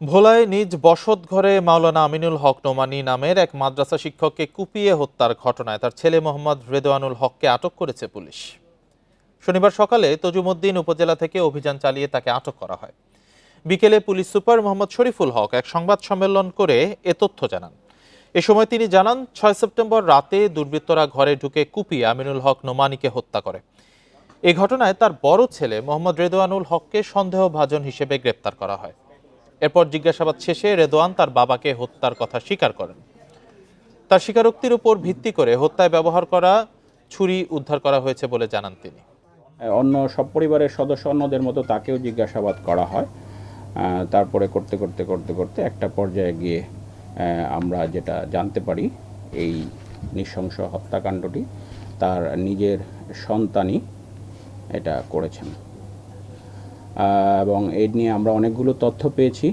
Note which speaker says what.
Speaker 1: ভোলায় নিজ বসত ঘরে মাওলানা আমিনুল হক নোমানি নামের এক মাদ্রাসা শিক্ষককে কুপিয়ে হত্যার ঘটনায় তার ছেলে মোহাম্মদ রেদওয়ানুল হককে আটক করেছে পুলিশ। শনিবার সকালে তজুমুদ্দিন উপজেলা থেকে অভিযান চালিয়ে তাকে আটক করা হয়। বিকেলে পুলিশ সুপার মোহাম্মদ শরীফুল হক এক সংবাদ সম্মেলন করে এ তথ্য জানান। এ সময় তিনি জানান, ছয় সেপ্টেম্বর রাতে দুর্বৃত্তরা ঘরে ঢুকে কুপিয়ে আমিনুল হক নোমানিকে হত্যা করে। এ ঘটনায় তার বড় ছেলে মোহাম্মদ রেদওয়ানুল হককে সন্দেহভাজন হিসেবে গ্রেপ্তার করা হয়। এরপর জিজ্ঞাসাবাদ শেষে রেদোয়ান তার বাবাকে হত্যার কথা স্বীকার করেন। তার স্বীকারোক্তির উপর ভিত্তি করে হত্যায় ব্যবহার করা, ছুরি উদ্ধার করা হয়েছে বলে জানান তিনি।
Speaker 2: অন্য সব পরিবারের সদস্য অন্যদের মতো তাকেও জিজ্ঞাসাবাদ করা হয়। তারপরে করতে করতে করতে করতে একটা পর্যায়ে গিয়ে আমরা যেটা জানতে পারি, এই নৃশংস হত্যাকাণ্ডটি তার নিজের সন্তানই এটা করেছেন। এবং এ নিয়ে আমরা অনেকগুলো তথ্য পেয়েছি।